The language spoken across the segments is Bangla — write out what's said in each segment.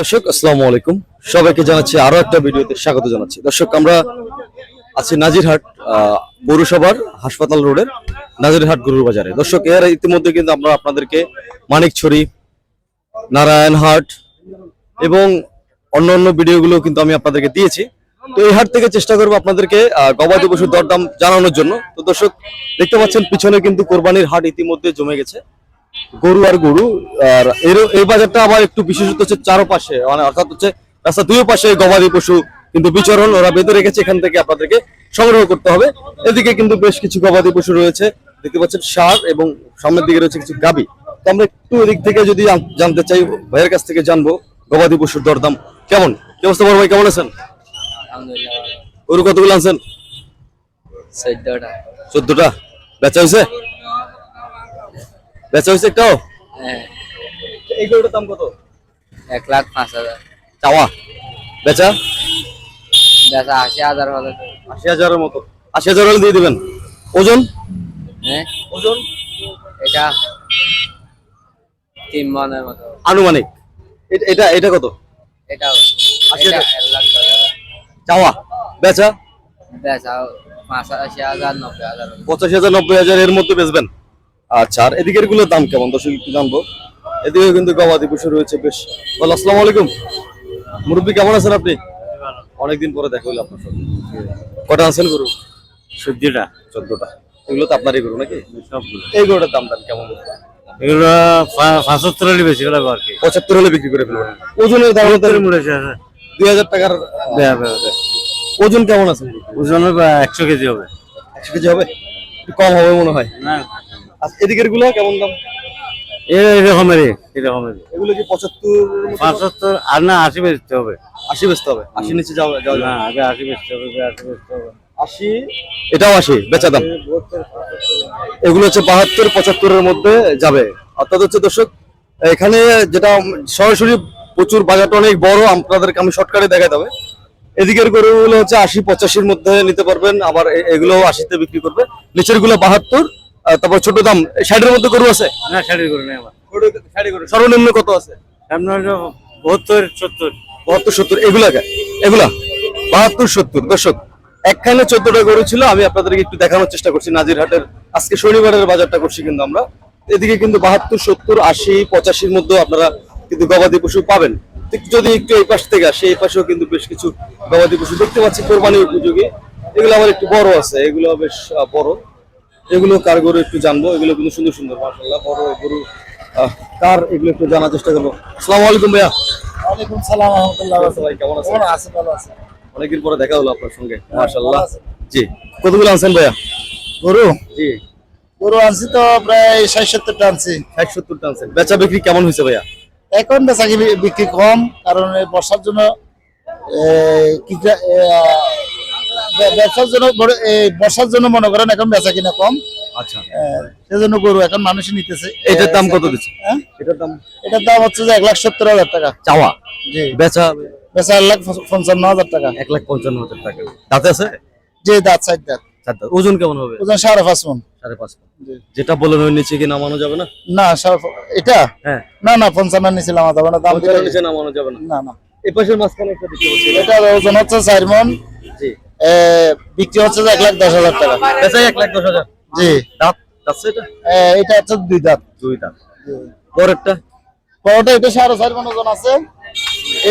দর্শক, আসসালামু আলাইকুম। সবাইকে জানাচ্ছি আরও একটা ভিডিওতে স্বাগত জানাচ্ছি। দর্শক, আমরা আছি নাজিরহাট পৌরসভার হাসপাতাল রোডের নাজিরহাট গরুর বাজারে। দর্শক, এর ইতিমধ্যে কিন্তু আমরা আপনাদেরকে মানিকছড়ি, নারায়ণহাট এবং অন্য অন্য ভিডিওগুলো কিন্তু আমি আপনাদেরকে দিয়েছি। তো এই হাট থেকে চেষ্টা করব আপনাদেরকে গবাদি পশুর দরদাম জানানোর জন্য। তো দর্শক, দেখতে পাচ্ছেন পিছনে কিন্তু কোরবানির হাট ইতিমধ্যে জমে গেছে। গরু আর গরু আর এর এই বাজারটা আবার একটু বিশেষত হচ্ছে চারপাশে মানে অর্থাৎ হচ্ছে রাস্তা দুই পাশে গবাদি পশু কিন্তু বিচরণ ওরা বেঁধে রেখেছে এখান থেকে আপনাদেরকে সংগ্রহ করতে হবে। এদিকে কিন্তু বেশ কিছু গবাদি পশু রয়েছে দেখতে পাচ্ছেন সার এবং সামনের দিকে রয়েছে কিছু গাবি। তো আমরা একটু এদিক থেকে যদি জানতে চাই ভাইয়ের কাছ থেকে জানব গবাদি পশুর দরদাম কেমন? কি অবস্থা বড় ভাই কেমন আছেন? গরু কতগুলো আনছেন? চোদ্দটা। চোদ্দটা? বেচা হয়েছে? বেচা হয়েছে একটাও? হ্যাঁ। এই গরুটার দাম কত? এক লাখ পাঁচ হাজার। চাওয়া? বেচা? বেচা আশি হাজার হলে। আশি হাজারের মতো। আশি হাজার হলে দিয়ে দিবেন। ওজন? হ্যাঁ। ওজন? এটা তিন মনের মতো। আনুমানিক। এটা এটা কত? এটাও। আশি হাজার? লাখ চাওয়া? বেচা? বেচা পাঁচ আশি হাজার নব্বই হাজার। পঁচাশি হাজার নব্বই হাজার এর মধ্যে বেচবেন। আচ্ছা আর এদিকেরগুলোর দাম কেমন? দর্শক একটু জানব। এদিকে কিন্তু গবাদি পশু রয়েছে বেশ। বল আসসালামু আলাইকুম। মুরব্বী কেমন আছেন আপনি? অনেকদিন পরে দেখা হলো আপনার সঙ্গে কটা আছেন গরু? সবজিটা চোদ্দটা। এগুলো তো আপনারই গরু নাকি? এই গরুটার দাম দাম কেমন এগুলো পঁচাত্তর হলে বেশি হলে আর কি। পঁচাত্তর হলে বিক্রি করে ফেলবেন। ওজনের দাম। দুই হাজার টাকার। ওজন কেমন আছে? ওজন একশো কেজি হবে। একশো কেজি হবে? একটু কম হবে মনে হয়। না। এদিকেরগুলো কেমন দাম? এরকমেরই এরকমেরই। এগুলো কি পঁচাত্তর পঁচাত্তর আর না আশি বেচতে হবে। আশি বেচতে হবে? আশি নিচে যাওয়া যাওয়া না আগে আশি বেচতে হবে আশি বেচতে হবে। আশি? এটাও আশি বেচা দাম। এগুলো হচ্ছে বাহাত্তর পঁচাত্তরের মধ্যে যাবে। অর্থাৎ হচ্ছে দর্শক এখানে যেটা সরাসরি প্রচুর বাজারটা অনেক বড় আপনাদেরকে আমি শর্টকাটে দেখাতে হবে। এদিকের গরুগুলো হচ্ছে আশি পঁচাশির মধ্যে নিতে পারবেন আবার এগুলো আশিতে বিক্রি করবে। নিচেরগুলো বাহাত্তর তারপর ছোট দাম ষাটের মধ্যে গরু আছে? না শাড়ি করে নেই আমার। সর্বনিম্ন কত আছে? বহত্তর সত্তর বাহাত্তর সত্তর এগুলা এগুলা? বাহাত্তর সত্তর। দর্শক একখানে চোদ্দটা গরু ছিল আমি আপনাদেরকে একটু দেখানোর চেষ্টা করছি। নাজিরহাটের আজকে শনিবারের বাজারটা করছি কিন্তু আমরা। এদিকে কিন্তু বাহাত্তর সত্তর আশি পঁচাশির মধ্যেও আপনারা কিন্তু গবাদি পশু পাবেন। যদি একটু এই পাশ থেকে আসে এই পাশেও কিন্তু বেশ কিছু গবাদি পশু দেখতে পাচ্ছি কোরবানি উপযোগী। এগুলো আবার একটু বড় আছে এগুলো বেশ বড়। এগুলো কার গরু একটু জানব? এগুলো কিন্তু সুন্দর সুন্দর মাসাল্লাহ বড় গরু কার এগুলো একটু জানার চেষ্টা করব। আসসালামু আলাইকুম ভাইয়া। ওয়ালাইকুম সালাম রহমতুল্লাহ ভাই? কেমন আছেন? কেমন আছে ভালো আছে। অনেকদিন পরে দেখা হলো আপনার সঙ্গে মাশাআল্লাহ। জি কতগুলো আনছেন ভাইয়া? গরু? জি। গরু আনছি তো প্রায় ষাট সত্তরটা আনছি। ষাট সত্তরটা আনছেন। বেচা বিক্রি কেমন হয়েছে ভাইয়া? এখন বেচাকি বি- বিক্রি কম কারণ এই বর্ষার জন্য ব্যবসার জন্য এই বর্ষার জন্য মনে করেন এখন বেচা কিনা কম। আচ্ছা। সেজন্য গরু এখন মানুষই নিতেছে। এটার দাম কত দিচ্ছে? হ্যাঁ? এটার দাম? এটার দাম হচ্ছে যে এক লাখ সত্তর হাজার টাকা। চাওয়া? জি। বেচা? বেচা এক লাখ পঞ্চান্ন হাজার টাকা। এক লাখ পঞ্চান্ন হাজার টাকা। দাঁতে আছে? যে দাঁত সাইড দাঁত। ওজন কেমন হবে? ওজন সাড়ে পাঁচ মন। সাড়ে পাঁচ পন। যেটা বলেন ওই নিচে কি নামানো যাবে না? না এটা? হ্যাঁ। না না পঞ্চান্ন নিছিলাম আমার দাম দাম দিলে নিচে নামানো যাবে না? না না। এই পাশের মাঝখানে একটা বলছি এটা ওজন হচ্ছে চার মন। এ, বিক্রি হচ্ছে এক লাখ দশ হাজার টাকা। বেচা এক লাখ দশ হাজার। জি। দাঁত এটা? এটা হচ্ছে দুই দাঁত। দুই দাঁত। পরেরটা? বড়টা এটা সাড়ে চার মন ওজন আছে।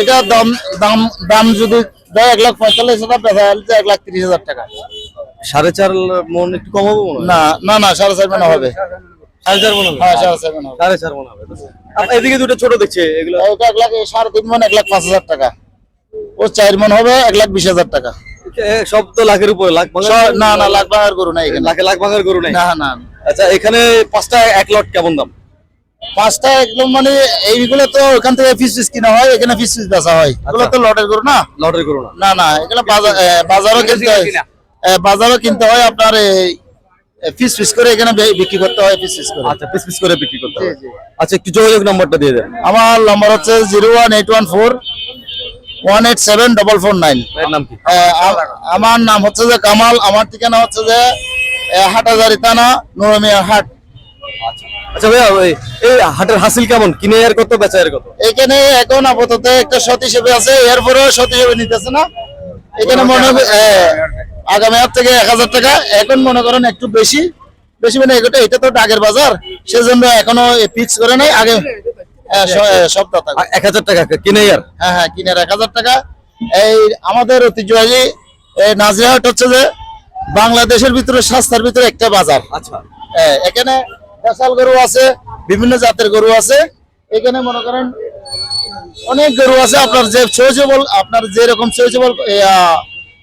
এটা দাম দাম দাম যদি দেয় এক লাখ পঁয়তাল্লিশ হাজার বেচা হচ্ছে এক লাখ তিরিশ হাজার টাকা। সাড়ে চার মন একটু কম হবে না না না সাড়ে চার মনে হবে। সাড়ে চার মন হবে? হ্যাঁ সাড়ে চার মন হবে। আর এদিকে দুটো ছোট দেখছে এগুলো এক লাখ সাড়ে তিন মন এক লাখ পাঁচ হাজার টাকা। ও চার মন হবে এক লাখ বিশ হাজার টাকা। সব তো লাখের উপরে লাখ না না লাখ ভাঙার গরু না এখানে। লাখে লাখ ভাঙার গরু নাই? না না। আচ্ছা এখানে পাঁচটা এক লট কেমন দাম? পাঁচটা একদম মানে এইগুলো তো ওখান থেকে ফিস ফিস কিনা হয় এখানে ফিস ফিস বেচা হয়। এগুলো তো লটের গরু না? লটের গরু না। না না এগুলো বাজারও কিনতে হয়। বাজারও কিনতে হয় আপনার ফিস ফিস করে এখানে বিক্রি করতে হয় ফিস ফিস করে। আচ্ছা পিস পিস করে বিক্রি করতে হবে আচ্ছা একটু যোগাযোগ নাম্বারটা দিয়ে দেন। আমার নম্বর হচ্ছে zero one eight one four one eight seven double four nine. আমার নাম হচ্ছে যে কামাল আমার ঠিকানা হচ্ছে যে হাটাজারি থানা নুরমিয়া হাট। আচ্ছা। ভাইয়া এই হাটের হাসিল কেমন? কিনে কত বেচা এর কত? এখানে এখন আপাতত একটা হিসেবে আছে এরপরে হিসেবে নিতেছে না। এখানে মনে হবে আগামী হাত থেকে এক হাজার টাকা। এখন মনে করেন একটু বেশি। বেশি মানে এটা এটা তো ডাকের বাজার। সেজন্য এখনও ফিক্স করে নাই। আগে থাকবে এক হাজার টাকা কিনে আর? হ্যাঁ হ্যাঁ কিনার এক হাজার টাকা। এই আমাদের ঐতিহ্যবাহী নাজিরহাট হচ্ছে যে বাংলাদেশের ভিতরে সস্তার ভিতরে একটা বাজার। আচ্ছা। হ্যাঁ, এখানে দেশাল গরু আছে বিভিন্ন জাতের গরু আছে। এখানে মনে করেন অনেক গরু আছে আপনার যে চয়েজেবল আপনার যে রকম চয়েজেবল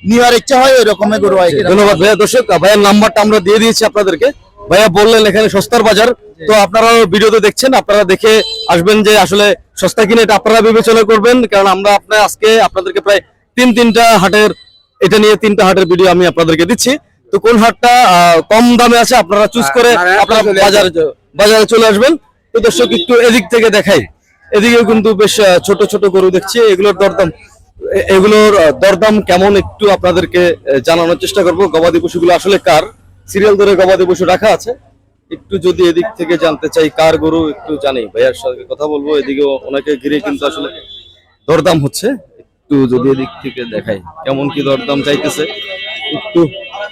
নেওয়ার ইচ্ছা হয় ওই রকমের গরু হয় ধন্যবাদ ভাইয়া। দর্শক ভাইয়ার নাম্বারটা আমরা দিয়ে দিয়েছি আপনাদেরকে। ভাইয়া বললেন এখানে সস্তার বাজার। তো আপনারা ভিডিওতে দেখছেন আপনারা দেখে আসবেন যে আসলে সস্তা কিনে এটা আপনারা বিবেচনা করবেন। কারণ আমরা আপনার আজকে আপনাদেরকে প্রায় তিন তিনটা হাটের এটা নিয়ে তিনটা হাটের ভিডিও আমি আপনাদেরকে দিচ্ছি। তো কোন হাটটা কম দামে আছে আপনারা চুজ করে আপনারা বাজারে বাজারে চলে আসবেন। তো দর্শক একটু এদিক থেকে দেখাই। এদিকেও কিন্তু বেশ ছোট ছোট গরু দেখছি। এগুলোর দরদাম এগুলোর দরদাম কেমন একটু আপনাদেরকে জানানোর চেষ্টা করব। গবাদি পশুগুলো আসলে কার? সিরিয়াল ধরে গবাদি পশু রাখা আছে। একটু যদি এদিক থেকে জানতে চাই কার গরু একটু জানি। ভাইয়ার সঙ্গে কথা বলব এদিকে ওনাকে ঘিরে কিন্তু আসলে দরদাম হচ্ছে। একটু যদি এদিক থেকে দেখাই কেমন কি দরদাম চাইতেছে একটু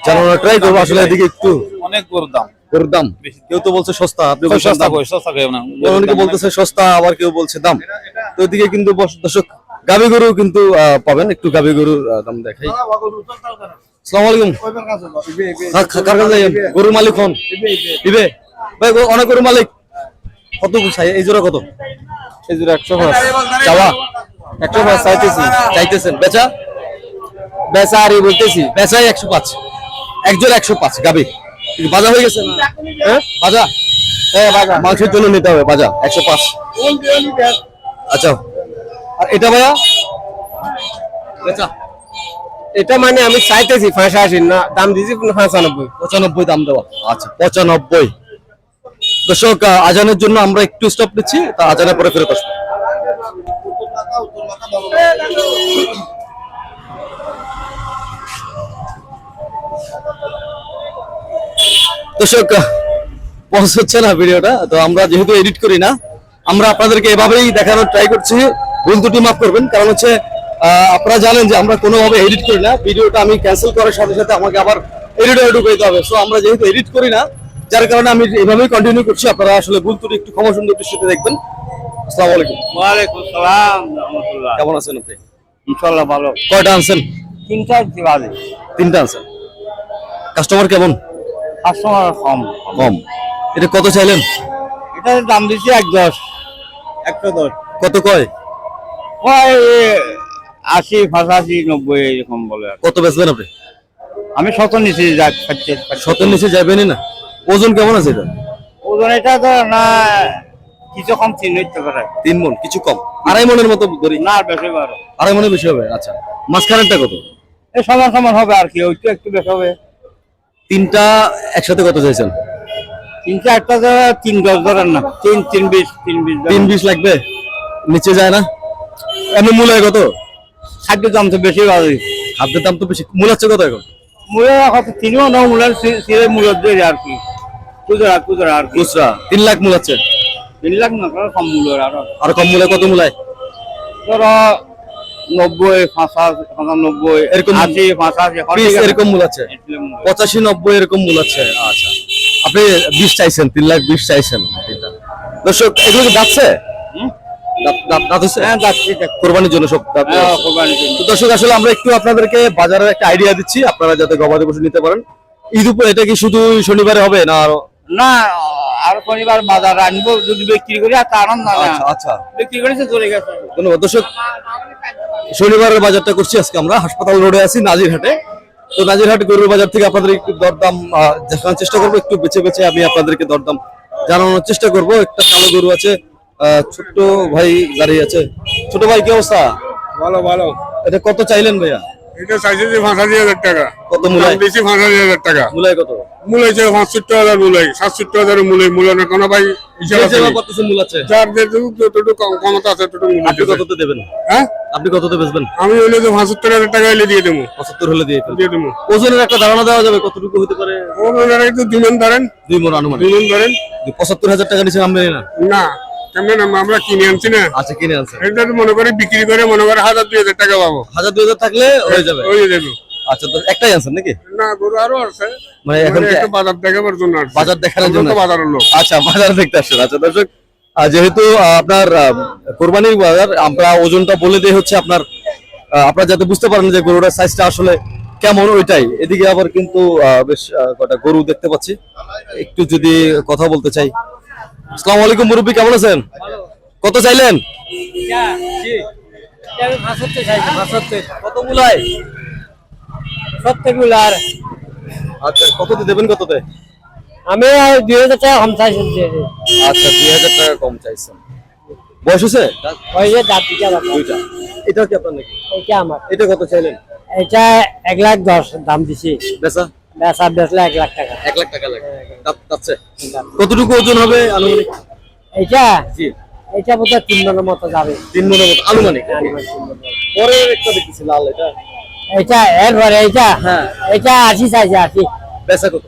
জানানোর ট্রাই করব। আসলে এদিকে একটু অনেক গরুর দাম। গরুর দাম। কেউ তো বলছে সস্তা আপনি সস্তা সস্তা না অনেকে বলতেছে সস্তা আবার কেউ বলছে দাম। তো এদিকে কিন্তু দর্শক গাবি গরু কিন্তু পাবেন। একটু গাবি গরুর দাম দেখাই। আলাইকুম। হ্যাঁ, কার কাছে গরুর মালিক হন। দিবে? ভাই অনেক গরুর মালিক। কত চাই এই জোড়া কত? এই জোড়া একশো পাঁচ। চাওয়া? একশো পাঁচ চাইতেছি। চাইতেছেন। বেচা? বেচা আর বলতেছি বেচাই একশো পাঁচ। এক জোড়া একশো পাঁচ গাবি। বাজা হয়ে গেছে হ্যাঁ? বাজা? হ্যাঁ বাজা। মাংসের জন্য নিতে হবে বাজা একশো পাঁচ। আচ্ছা। আর এটা ভাইয়া? বেচা। এটা মানে আমি চাইতেছি পঁচাশি না, দাম দিয়েছি পঁচানব্বই। পঁচানব্বই দাম দেওয়া। আচ্ছা পঁচানব্বই। দর্শক আজানের জন্য আমরা একটু স্টপ নিচ্ছি, তা আজানের পরে ফেরত আসব। দর্শক পজ হচ্ছে না ভিডিওটা, তো আমরা যেহেতু এডিট করি না, আমরা আপনাদেরকে এভাবেই দেখানোর ট্রাই করছি। ভুল দুটি মাফ করবেন, কারণ হচ্ছে আপনারা জানেন যে আমরা কোনোভাবে এডিট করি না। ভিডিওটা আমি ক্যান্সেল করার সাথে সাথে আমাকে আবার এডিটে ঢুকে দিতে হবে। সো আমরা যেহেতু এডিট করি না যার কারণে আমি এভাবেই কন্টিনিউ করছি। আপনারা আসলে ভুল ত্রুটি একটু ক্ষমা সুন্দর দৃষ্টিতে দেখবেন। আসসালামু আলাইকুম। ওয়ালাইকুম সালাম রাহমাতুল্লাহ। কেমন আছেন আপনি? ইনশাআল্লাহ ভালো। কয়টা আনছেন? তিনটা বাজে। তিনটা আনছেন। কাস্টমার কেমন? কাস্টমার কম। কম। এটা কত চাইলেন? এটা দাম দিচ্ছি এক দশ একশো দশ। কত কয়? ওই আশি পঁচাশি নব্বই এরকম বলে আর কি। কত বেচবেন আপনি? আমি শত যাক খাচ্ছে শতের নিচে যাবেনই না? ওজন কেমন আছে এটা? ওজন এটা তো না কিছু কম চিহ্ন হইতে পারে। তিন মন কিছু কম। আড়াই মনের মতো ধরি। না আর বেশি বারো আড়াই মনে বেশি হবে আচ্ছা। মাঝখানেরটা কত? এই সমান সমান হবে আর কি ওইটা একটু বেশি হবে। তিনটা একসাথে কত চাইছেন? তিন চারটা তো তিন দশ ধরেন না। তিন তিন বিশ তিন বিশ ধরেন। তিন বিশ লাগবে? নিচে যায় না? এমনি মূল্য কত? খাদ্য দাম তো বেশি বাড়ে। খাদ্যের দাম তো বেশি। মূল হচ্ছে কত এখন? মূল্য তিনিও ন মূল্য সিরে মূল্য দিয়ে আর কি। খুচরা খুচরা আর খুচরা তিন লাখ হচ্ছে? তিন লাখ না কম মূল্য আরও। আর কম মূল্য কত মূলায়? ধরো নব্বই পঁচাশি পঁচানব্বই এরকম আশি পঁচাশি। এরকম মূল আছে। পঁচাশি নব্বই এরকম মূল আছে আচ্ছা। আপনি বিশ চাইছেন তিন লাখ বিশ চাইছেন। দর্শক এগুলো যাচ্ছে হ্যাঁ। কোরবানির জন্য সব হ্যাঁ, দর্শক আসলে আমরা একটু আপনাদেরকে বাজারের একটা আইডিয়া দিচ্ছি। আপনারা যাতে গবাদি পশু নিতে পারেন। ঈদ উপর এটা কি শুধু শনিবারে হবে না আরও? না আর শনিবার বাজার আনব যদি বিক্রি করি আর তার না আচ্ছা আচ্ছা। বিক্রি করেছে চলে গেছে। ধন্যবাদ। দর্শক শনিবারের বাজারটা করছি আজকে আমরা। হাসপাতাল রোডে আছি নাজিরহাটে। তো নাজিরহাট গরুর বাজার থেকে আপনাদের একটু দরদাম দেখানোর চেষ্টা করব। একটু বেছে বেছে আমি আপনাদেরকে দরদাম জানানোর চেষ্টা করব। একটা কালো গরু আছে ছোট্ট ভাই দাঁড়িয়ে আছে। ছোট ভাই কি অবস্থা? ভালো ভালো। এটা কত চাইলেন ভাইয়া? এটা চাইছে যে পাঁচাশি হাজার টাকা। কত মূলায় বেশি পাঁচাশি হাজার টাকা। কত? পাঁচষট্টি হাজার সাতষট্টি না কোনো ভাই হিসাব আছে যেভাবে নি। পারতেছেন মূল আছে যার যেটুকু ক্ষমতা আছে ততটুকু আপনি কততে দেবেন? হ্যাঁ? আপনি কততে বেচবেন? আমি হইলে যে পঁচাত্তর হাজার টাকা এলে দিয়ে দেবো। পঁচাত্তর হলে দিয়ে ফেলবেন। দিয়ে দেবো। ওজনের একটা ধারণা দেওয়া যাবে কতটুকু হতে পারে? ওনারা একটু দুজন ধরেন। দুই মন আনুমানিক। দুজন ধরেন। পঁচাত্তর হাজার টাকা নিচে না। না। কেমন আমরা- কিনে আনছি না। আচ্ছা কিনে আনছে এটা মনে করি বিক্রি করে মনে করে হাজার দুই হাজার টাকা পাবো। হাজার দুই হাজার থাকলে হয়ে যাবে। হয়ে যাবে। আচ্ছা তো একটাই আনছেন নাকি? না গরু আরও আছে। মানে এখন একটু বাজার দেখাবার জন্য বাজার আমরা জন্য তো বাজারের লোক। আচ্ছা বাজার দেখতে আসছেন। আচ্ছা দর্শক যেহেতু আপনার কোরবানির বাজার আমরা ওজনটা বলে দিয়ে হচ্ছে আপনার আপনারা যাতে বুঝতে পারেন যে গরুটার সাইজটা আসলে কেমন ওইটাই। এদিকে আবার কিন্তু বেশ কটা গরু দেখতে পাচ্ছি। একটু যদি কথা বলতে চাই আসসালামু আলাইকুম মুরব্বী কেমন আছেন? কত চাইলেন? কত মূলায়? সত্তর মিলার আচ্ছা কততে দেবেন কততে? আমি দুই হাজার টাকা কম চাইছি আচ্ছা দুই হাজার টাকা কম চাইছেন। বয়স হয়েছে? ওই দাঁত। দুইটা। এটাও কি আপনার নাকি? এটা আমার। এটা কত চাইলেন? এটা এক লাখ দশ দাম দিছি। বেচা? বেচা বেচলে এক লাখ টাকা। এক লাখ টাকা লাগে। দাম- কতটুকু ওজন হবে আনুমানিক? এটা জি। এটা বোধ হয় তিন মনের মতো যাবে। তিন মনের মতো আনুমানিক। পরে একটা দেখতেছি লাল এটা। এটা এরপরে এটা হ্যাঁ। এটা আশি চাইছে আশি। বেচা কত?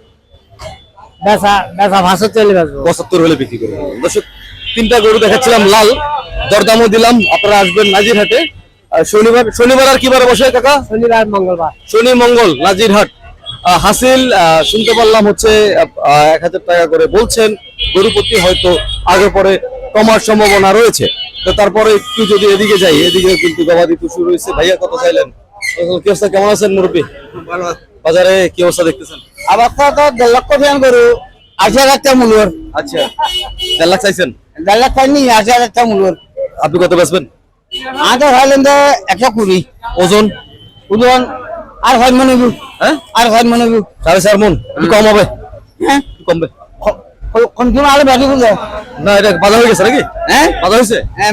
বেচা বেচা ভাষা চলে বেচবো। পঁচাত্তর হলে বিক্রি দর্শক তিনটা গরু দেখাচ্ছিলাম লাল। দরদামও দিলাম আপনারা আসবেন নাজিরহাটে। শনিবার শনিবার আর কি বারে বসে কাকা? শনিবার মঙ্গলবার। শনি মঙ্গল নাজিরহাট। হাসিল শুনতে পারলাম হচ্ছে এক হাজার টাকা করে বলছেন গরুপতি হয়তো আগে পরে কমার সম্ভাবনা রয়েছে। তো তারপরে একটু যদি এদিকে যাই এদিকে কিন্তু গবাদি পশু রয়েছে। ভাইয়া কত চাইলেন। কি অবস্থা? কেমন আছেন মুরব্বী? বাজারে কি অবস্থা দেখতেছেন? আবার তো দেড় লক্ষ ফ্যান করু আশি হাজার টাকা মূল্যর আচ্ছা। দেড় লাখ চাইছেন? দেড় লাখ পাইনি আশি হাজার টাকা মূল্যর আপনি কত বেচবেন? হইলেন যে একশো কুড়ি। ওজন? ওজন আর হয় মনে হ্যাঁ? আর হয় মনে সাড়ে চার মন কম হবে। হ্যাঁ? একটু কমবে। কোন কোন আলো বাকি না এটা হয়ে গেছে নাকি? হ্যাঁ? হয়েছে? হ্যাঁ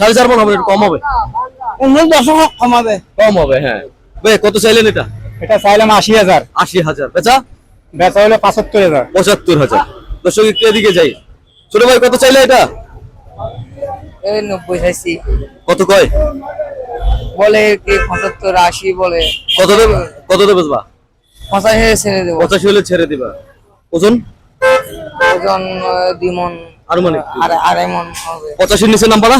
সাড়ে চার মন হবে একটু কম হবে। অন্য দশক কমাবে। কম হবে হ্যাঁ। ভাই কত চাইলেন এটা? এটা চাইলাম আশি হাজার। আশি হাজার। বেচা? বেচা হলো পঁচাত্তর হাজার। পঁচাত্তর হাজার। দর্শক একটু এদিকে যাই। ছোট ভাই কত চাইলে এটা? এই নব্বই চাইছি। কত কয়? বলে কি পঁচাত্তর আশি বলে। কত দেবে কত দেবে বেচবা পঁচাশি ছেড়ে দেবো। পঁচাশি হলে ছেড়ে দিবা। ওজন? ওজন মন। আনুমানিক আর আড়াই মন হবে। পঁচাশির নিচে নাম পারা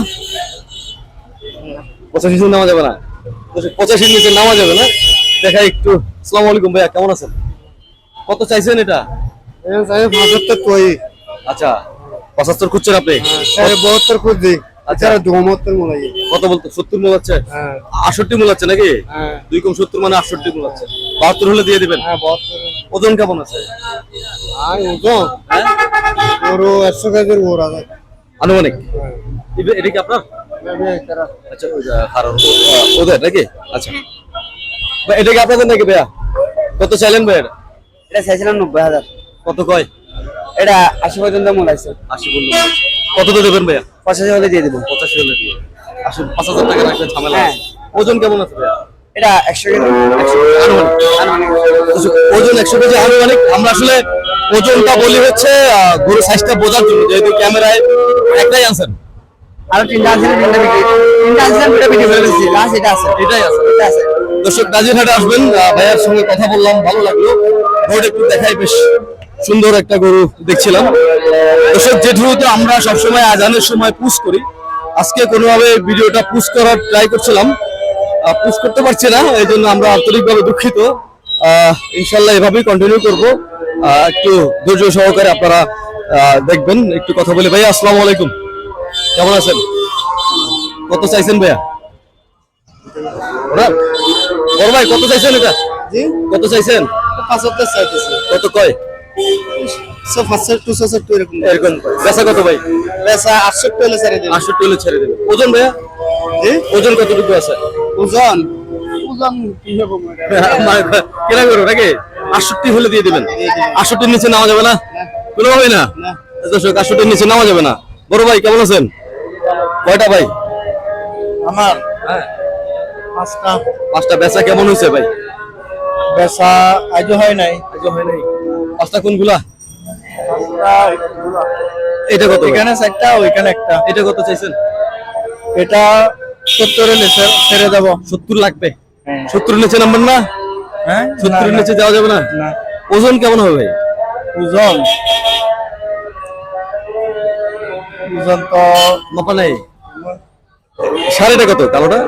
পঁচাশির নিচে নামা যাবে না। পঁচাশির নিচে নামা যাবে না? দেখাই একটু। আসসালামু আলাইকুম ভাইয়া কেমন আছেন? কত চাইছেন এটা? পঁচাত্তর কই? আচ্ছা পঁচাত্তর খুঁজছেন আপনি? বহত্তর খুঁজছি। আচ্ছা। দোমত্তর মনে কত বলতো? সত্তর মূল হচ্ছে হ্যাঁ। আটষট্টি মূল হচ্ছে নাকি? হ্যাঁ। দুই কম সত্তর মানে আটষট্টি মূল হচ্ছে বাহাত্তর হলে দিয়ে দিবেন। হ্যাঁ ওজন কেমন আছে? ওজন। ওরও একশো কেজির ওর আছে। আনুমানিক? এটা কি আপনার? আচ্ছা ওদের নাকি? আচ্ছা। এটা কি আপনাদের নাকি ভাইয়া? কত চাইলেন ভাই এটা? চাইছিলাম নব্বই হাজার। কত কয়? এটা আশি পর্যন্ত মূল আছে। আশি বলল কত তো দেবেন ভাইয়া? পঁচাশি হলে দিয়ে দেবো। পঁচাশি হলে দিয়ে। আশি পাঁচ হাজার টাকা রাখবেন ঝামেলা আছে। ওজন কেমন আছে ভাইয়া? এটা একশো ওজন একশো কেজি আনুমানিক। আমরা আসলে ওজনটা বলি হচ্ছে গরু সাইজটা বোঝার জন্য। যেহেতু ক্যামেরায় একটাই আনছেন আরও তিনটা আছে তিনটা বিক্রি। তিনটা আছে দুটা বিক্রি করে দিচ্ছি। লাস্ট এটা আছে। এটাই আছে। এটা আছে। দর্শক নাজিরহাটে আসবেন। ভাইয়ার সঙ্গে কথা বললাম। ভালো লাগল। রোড একটু দেখাই বেশ সুন্দর একটা গরু দেখছিলাম। দর্শক যেহেতু আমরা সবসময় আজানের সময় পুশ করি। আজকে কোনোভাবে ভিডিওটা পুশ করার ট্রাই করছিলাম। পুশ করতে পারছি না এই জন্য আমরা আন্তরিকভাবে দুঃখিত। ইনশাল্লাহ এভাবেই কন্টিনিউ করব। একটু ধৈর্য সহকারে আপনারা দেখবেন। একটু কথা বলে। ভাইয়া আসসালামু আলাইকুম। কেমন আছেন? কত চাইছেন ভাইয়া? ওরা? বড় ভাই কত চাইছেন এটা? জি? কত চাইছেন? কত কয়? এরকম। এরকম বেচা কত ভাই? পেশা আটষট্টি হলে ছেড়ে দেবে। আটষট্টি হলে ছেড়ে দেবে। ওজন ভাইয়া? ওজন কতটুকু আছে? ওজন? ওজন কি হবে কেনা করো নাকি? আটষট্টি হলে দিয়ে দিবেন। আটষট্টির নিচে নামা যাবে না? কোনোভাবেই না? দর্শক আটষট্টির নিচে নামা যাবে না। বড় ভাই কেমন আছেন? কয়টা ভাই? আমার। পাঁচটা। পাঁচটা। বেচা কেমন হয়েছে ভাই? বেচা আজও হয় নাই। আজও হয় নাই? পাঁচটা কোনগুলা? এটা কত? এখানে চারটা ওইখানে একটা। এটা কত চাইছেন? এটা সত্তরে ছেড়ে দেবো। সত্তর লাগবে? হ্যাঁ। সত্তরের নিচে নাম্বার না? হ্যাঁ? সত্তরের না, নিচে যাওয়া যাবে না? ওজন কেমন হবে ওজন? ওজন তো মাপা নাই? কত? কালোটা?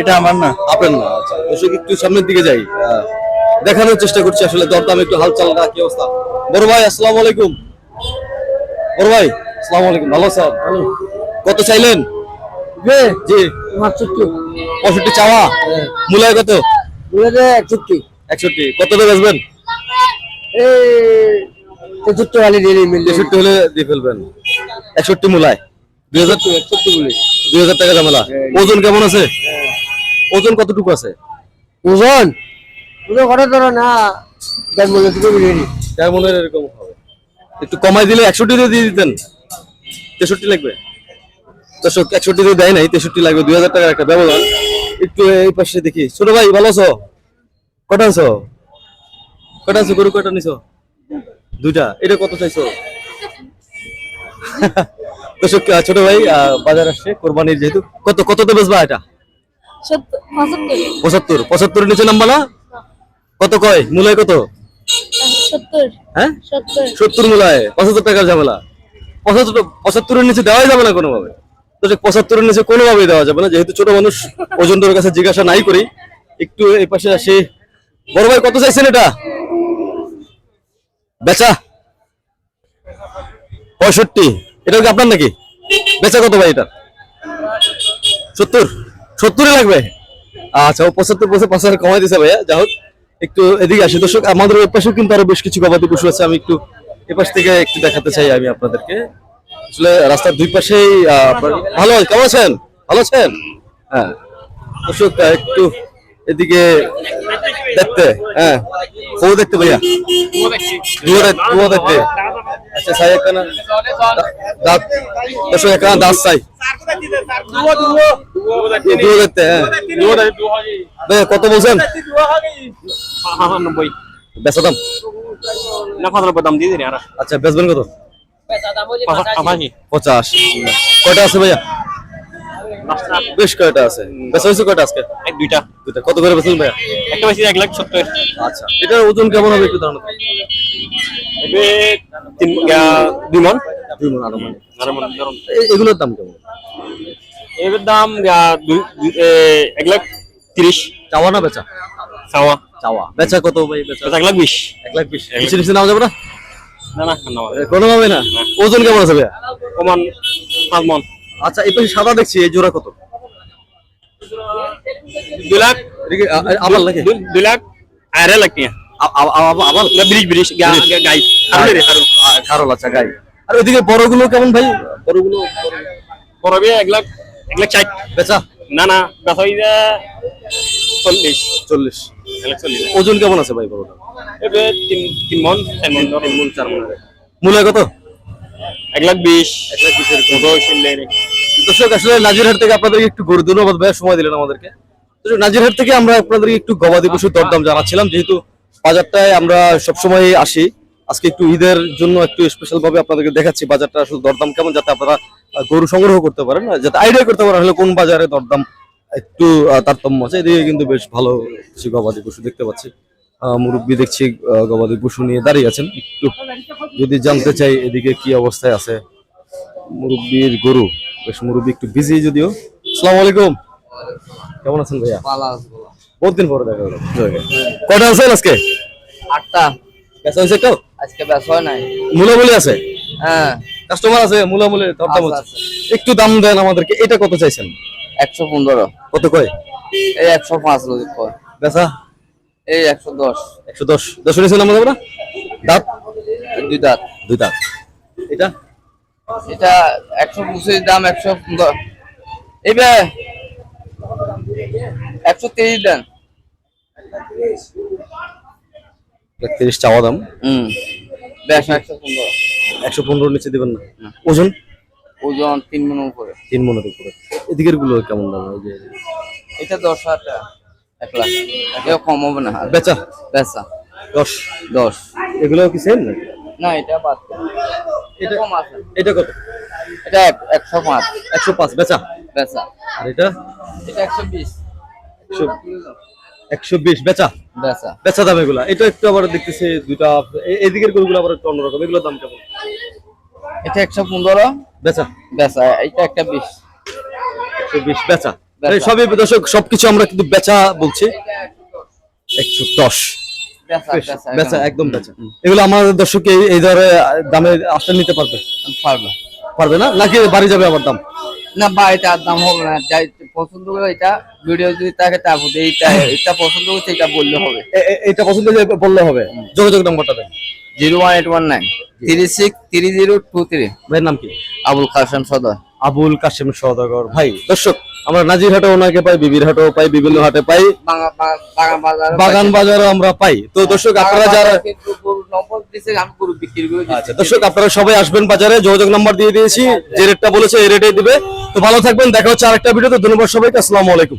এটা আমার না। আপনার না আচ্ছা। একটু সামনের দিকে যাই। আহ, দেখানোর চেষ্টা করছি। আসলে দরদাম একটু হালচাল না কি অবস্থা? বড় ভাই আসসালামু আলাইকুম। বড় ভাই আসসালামু আলাইকুম। ভালো স্যার কত চাইলেন? জি। পঁয়ষট্টি। চাওয়া? মূলায় কত? একষট্টি। একষট্টি। কত দিয়ে বেচবেন? তেষট্টি মিল তেষট্টি হলে দিয়ে ফেলবেন। একষট্টি মূলায়। দুই হাজার একষট্টি বলে দুই হাজার টাকা ঝামেলা। ওজন কেমন আছে? ওজন কতটুকু আছে? ওজন? ওজন কত ধরো না। দেড় মূল্য থেকে মিলিয়ে নিই কেমন এরকম হবে। একটু কমাই দিলে একষট্টি দিয়ে দিয়ে দিতেন। তেষট্টি লাগবে। দর্শক একষট্টি দিয়ে দেয় নাই তেষট্টি লাগবে দুই হাজার টাকার একটা ব্যবধান। একটু এই পাশে দেখি। ছোট ভাই ভালো আছো? কটা আছো কটা আছো গরু কটা নিছো? দুইটা। এটা কত চাইছো? দর্শক ছোট ভাই আহ, বাজার আসছে কোরবানির যেহেতু। কত কত তো বেচবা এটা? পঁচাত্তর। পঁচাত্তর। পঁচাত্তরের নিচে নাম্বা না? কত কয়? মূলায় কত? সত্তর। হ্যাঁ? সত্তর। মূলায়। পঁচাত্তর টাকার ঝামেলা। পঁচাত্তর পঁচাত্তরের নিচে দেওয়াই যাবে না কোনোভাবে। তো পঁচাত্তরের নিচে কোনোভাবেই দেওয়া যাবে না। যেহেতু ছোট মানুষ ওজনটার কাছে জিজ্ঞাসা নাই করি। একটু এই পাশে আসি। বড় ভাই কত চাইছেন এটা? বেচা? পঁয়ষট্টি। এটা কি আপনার নাকি? বেচা কত ভাই এটা? সত্তর। সত্তরই লাগবে? আচ্ছা ও পঁচাত্তর বছর পাঁচ হাজার কমাই দিছে ভাইয়া। যা হোক। একটু এদিকে আসি। দর্শক, আমাদের ওই পাশেও কিন্তু আরও বেশ কিছু গবাদি পশু আছে, আমি একটু এ পাশ থেকে একটু দেখাতে চাই আমি আপনাদেরকে। আসলে রাস্তার দুই পাশেই ভালো কেমন আছেন? ভালো আছেন? হ্যাঁ। দর্শক একটু এদিকে দেখতে হ্যাঁ। ও দেখতে ভাইয়া? দুয়ো দেখতে। আচ্ছা সাই একটা দাঁত দর্শক একটা দাঁত দুয়ো দেখতে হ্যাঁ। কত বলছেন? নব্বই বেচা দাম? না পঁচানব্বই দাম দিয়ে দিন আর। আচ্ছা বেচবেন কত? কয়টা আছে ভাইয়া? বেশ কয়টা আছে। বেচা হয়েছে কয়টা আজকে? এক দুইটা। দুটা কত করে বেচলেন ভাইয়া? একটা বেশি এক লাখ সত্তর। আচ্ছা এটার ওজন কেমন হবে একটু ধারণা দুই মন। দুই আরও মানে। এগুলোর দাম কেমন? এবার দাম এক লাখ তিরিশ। চাওয়া না বেচা? চাওয়া। চাওয়া। বেচা কত ভাই বেচা? এক লাখ বিশ। এক লাখ বিশ। বেশি নেওয়া যাবে না? না না না ওজন কেমন আছে ভাইয়া? কমান পাঁচ মন। আচ্ছা এই পাশে সাদা দেখছি এই জোড়া কত? দুই লাখ। আবার লাগে দুই- আড়াই আবার ব্রিজ ব্রিজ গাই। খারল আচ্ছা গাই। আর ওইদিকে বড়গুলো কেমন ভাই? বড়গুলো বড় এক লাখ এক লাখ বেচা? না না বেচা চল্লিশ। চল্লিশ। ওজন কেমন আছে ভাই তিন তিন মন চার মন তিন চার মণ। মূল্য কত? এক লাখ বিশ। এক লাখ বিশের মতো শুনলে দর্শক আসলে নাজিরহাট থেকে আপনাদেরকে একটু গরু ধন্যবাদ ভাই সময় দিলেন আমাদেরকে। দর্শক, নাজিরহাট থেকে আমরা আপনাদেরকে একটু গবাদি পশুর দরদাম জানাচ্ছিলাম। যেহেতু বাজারটায় আমরা সবসময় আসি আজকে একটু ঈদের জন্য একটু স্পেশাল ভাবে আপনাদেরকে দেখাচ্ছি বাজারটা আসলে দরদাম কেমন যাতে আপনারা গরু সংগ্রহ করতে পারেন যাতে আইডিয়া করতে পারেন আসলে কোন বাজারে দরদাম একটু তারতম্য আছে। এদিকে কিন্তু বেশ ভালো কিছু গবাদি পশু দেখতে পাচ্ছি। মুরব্বি দেখছি গবাদি পশু নিয়ে দাঁড়িয়ে আছেন। একটু যদি জানতে চাই এদিকে কি অবস্থায় আছে মুরব্বির গরু। বেশ মুরব্বি একটু বিজি যদিও। আসসালামু আলাইকুম। কেমন আছেন ভাইয়া? বহুত দিন পরে দেখা গেল কটা আছেন আজকে? আটটা। বেচা হয়েছে কেউ? আজকে ব্যস হয় নাই। মূলামূলি আছে? হ্যাঁ। কাস্টমার আছে মূলামূলি দরদাম আছে, হচ্ছে একটু দাম দেন আমাদেরকে। এটা কত চাইছেন? একশো পনেরো। কত কয়? এই একশো পাঁচ লোক কয়। বেচা? এই একশো দশ। একশো দশ। দশ আমাদের না দাঁত? দুই দাঁত। দুই দাঁত। এটা? এটা একশো পঁচিশ দাম একশো এইবে একশো তিরিশ দেন। একত্রিশ চাওয়া দাম। হুম। একশো পনেরো। একশো পনেরো নিচে দিবেন না। ওজন? ওজন তিন মন উপরে। তিন মনের উপরে। এদিকেরগুলো কেমন দাম? এই যে এটা দশ হাজার এক লাখ। এটাও কম হবে না। বেচা? বেচা। দশ? দশ। এগুলো কি নাকি? না এটা বাদ এটা কম আছে। এটা কত? এটা একশো পাঁচ। একশো পাঁচ। বেচা? বেচা। আর এটা? এটা একশো বিশ। একশো- বিশ। বেচা? বেচা। বেচা দাম এগুলা। এটা একটু আবার দেখতেছি দুইটা এদিকের গরুগুলো আবার একটু অন্যরকম। এগুলোর দাম কেমন? এটা একশো পনেরো। বেচা? বেচা এটা একটা একশো বিশ বেচা। সবই দর্শক সবকিছু আমরা কিন্তু বেচা বলছি। একশো দশ। বেচা একদম। এগুলো দর্শক এই- এই ধরে দামে আসলে নিতে পারবে? পারবে। পারবে না? নাকি বাড়ি যাবে আবার দাম? না বা এটা আর দাম হবে না। যাই পছন্দ করে এটা ভিডিও যদি থাকে তারপর এইটা এটা পছন্দ করছে এটা বললে হবে। এটা পছন্দ বললে হবে। যোগাযোগ নাম্বারটা দেন। Zero one eight one nine. Three six three zero two three ভাইয়ের নাম কি? আবুল কাসেম সদর। আবুল কাশেম সওদাগর ভাই দর্শক আমরা নাজিরহাটে ওনাকে পাই বিবির হাটেও পাই বিভিন্ন হাটে পাই। বাগা- বাগা- বাগান বাজারও আমরা পাই। তো দর্শক আপনারা যারা। আচ্ছা দর্শক আপনারা সবাই আসবেন বাজারে যোগাযোগ নাম্বার দিয়ে দিয়েছি যে রেটটা বলেছে এই রেটে দিবে। তো ভালো থাকবেন দেখা হচ্ছে আরেকটা ভিডিওতে। ধন্যবাদ সবাইকে আসসালামু আলাইকুম।